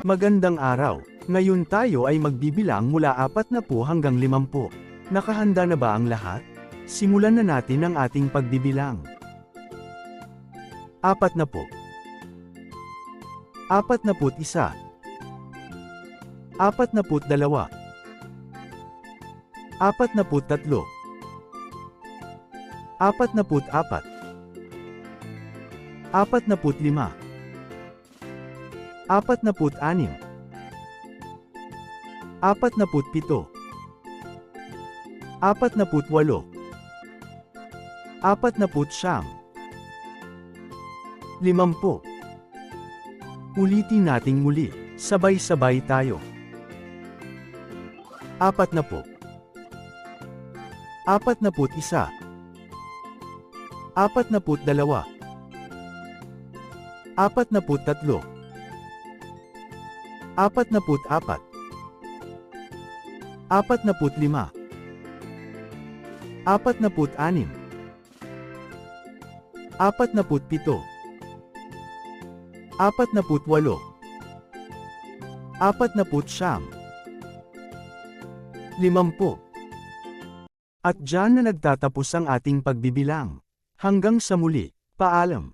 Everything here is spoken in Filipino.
Magandang araw. Ngayon tayo ay magbibilang mula 40 hanggang 50. Nakahanda na ba ang lahat? Simulan na natin ang ating pagbibilang. Apat na po. Apat na put isa. Apat na put dalawa. Apat na siyam. Limampu. Ulitin nating muli, sabay-sabay tayo. Apat na po. Apat na put isa. Apat na put dalawa. Apat na put tatlo. Apat na put apat. Apat na put lima. Apat na put anim. Apat na put pito. Apat na put walo. Apat na put siyam. Limampu. At dyan na nagtatapos ang ating pagbibilang. Hanggang sa muli, paalam.